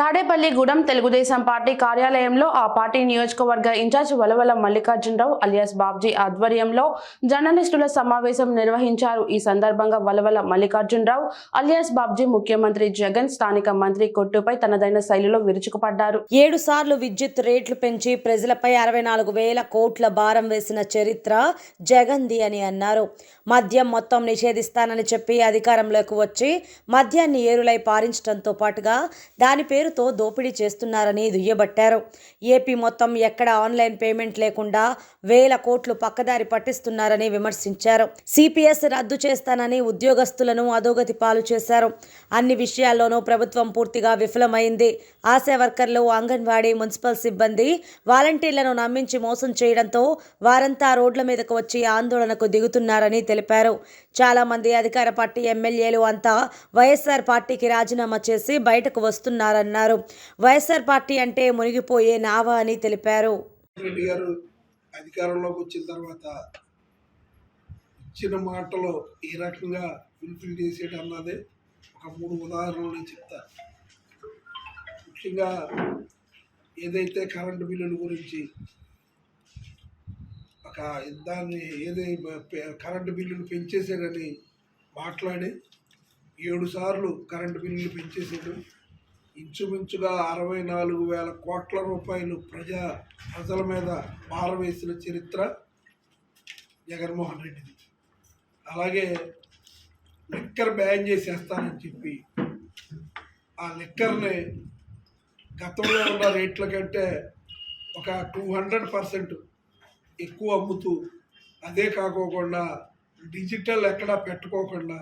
Tadepalligudem Telugu Desam party కార్యాలయంలో ఆ party నియోజకవర్గ ఇన్ఛార్జ్ వలవల మల్లికార్జునరావు అలియాస్ బాబ్జీ ఆధ్వర్యంలో జర్నలిస్టుల సమావేశం నిర్వహించారు. ఈ సందర్భంగా వలవల మల్లికార్జునరావు అలియాస్ బాబ్జీ ముఖ్యమంత్రి జగన్ స్థానిక మంత్రి కొట్టుపై తనదైన శైలిలో విరుచుకుపడ్డారు. ఏడు సార్లు విద్యుత్ రేట్లు పెంచి ప్రజలపై అరవై నాలుగు వేల కోట్ల భారం వేసిన చరిత్ర జగన్ది అని అన్నారు. మద్యం మొత్తం నిషేధిస్తానని చెప్పి అధికారంలోకి వచ్చి మద్యాన్ని ఏరులై పారించడంతో పాటుగా దాని పేరు పేరుతో దోపిడీ చేస్తున్నారని దుయ్యబట్టారు. ఏపీ మొత్తం ఎక్కడ ఆన్లైన్ పేమెంట్ లేకుండా వేల కోట్లు పక్కదారి పట్టిస్తున్నారని విమర్శించారు. సిపిఎస్ రద్దు చేస్తానని ఉద్యోగస్తులను అధోగతి పాలు చేశారు. అన్ని విషయాల్లోనూ ప్రభుత్వం పూర్తిగా విఫలమైంది. ఆశా వర్కర్లు అంగన్వాడీ మున్సిపల్ సిబ్బంది వాలంటీర్లను నమ్మించి మోసం చేయడంతో వారంతా రోడ్ల మీదకు వచ్చి ఆందోళనకు దిగుతున్నారని తెలిపారు. చాలా మంది అధికార పార్టీ ఎమ్మెల్యేలు అంతా వైఎస్ఆర్ పార్టీకి రాజీనామా చేసి బయటకు వస్తున్నారన్నారు. అన్నారు. వైఎస్ఆర్ పార్టీ అంటే మునిగిపోయే నావా అని తెలిపారు. రెడ్డి గారు అధికారంలోకి వచ్చిన తర్వాత ఇచ్చిన మాటలు ఏ రకంగా ఫుల్ఫిల్ చేసేట అన్నదే ఒక మూడు ఉదాహరణలు నేను చెప్తా. ముఖ్యంగా ఏదైతే కరెంటు బిల్లుల గురించి ఒక దాన్ని ఏదై కరెంటు బిల్లులు పెంచేసాడని మాట్లాడి ఏడు సార్లు కరెంటు బిల్లులు పెంచేసాడు ఇంచుమించుగా అరవై నాలుగు వేల కోట్ల రూపాయలు ప్రజా ప్రజల మీద పారవేసిన చరిత్ర జగన్మోహన్ రెడ్డిది. అలాగే లిక్కర్ బ్యాన్ చేసేస్తానని చెప్పి ఆ లిక్కర్ని గతంలో ఉన్న రేట్ల కంటే ఒక టూ హండ్రెడ్ పర్సెంట్ ఎక్కువ అమ్ముతూ అదే కాకోకుండా డిజిటల్ ఎక్కడా పెట్టుకోకుండా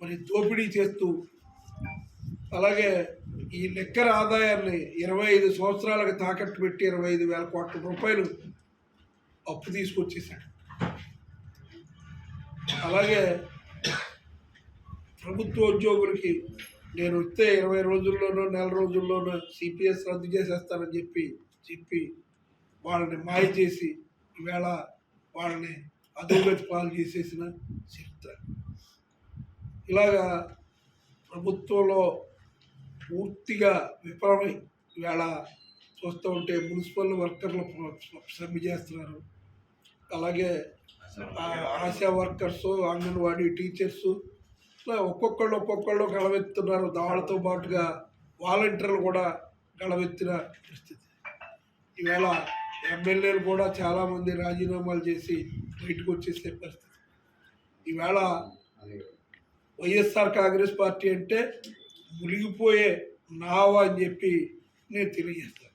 మరి దోపిడీ చేస్తూ అలాగే ఈ లెక్కర ఆదాయాన్ని ఇరవై ఐదు సంవత్సరాలకు తాకట్టు పెట్టి ఇరవై ఐదు వేల కోట్ల రూపాయలు అప్పు తీసుకొచ్చేసాడు అలాగే ప్రభుత్వ ఉద్యోగులకి నేను వస్తే ఇరవై రోజుల్లోనో నెల రోజుల్లోనో సిపిఎస్ రద్దు చేసేస్తానని చెప్పి చెప్పి వాళ్ళని మాయ చేసి ఈవేళ వాళ్ళని అధోగతి పాలు చేసేసిన చెప్తారు. ఇలాగా ప్రభుత్వంలో పూర్తిగా విఫలమై ఇవాళ చూస్తూ ఉంటే మున్సిపల్ వర్కర్లు సమ్మె చేస్తున్నారు. అలాగే ఆశా వర్కర్స్ అంగన్వాడీ టీచర్స్ ఇట్లా ఒక్కొక్కళ్ళు ఒక్కొక్కళ్ళు గళవెత్తున్నారు దాళ్ళతో పాటుగా వాలంటీర్లు కూడా గళవెత్తిన పరిస్థితి. ఈవేళ ఎమ్మెల్యేలు కూడా చాలామంది రాజీనామాలు చేసి బయటకు వచ్చేసే పరిస్థితి. ఈవేళ వైఎస్ఆర్ కాంగ్రెస్ పార్టీ అంటే మునిగిపోయే నావా అని చెప్పి నేను తెలియజేస్తాను.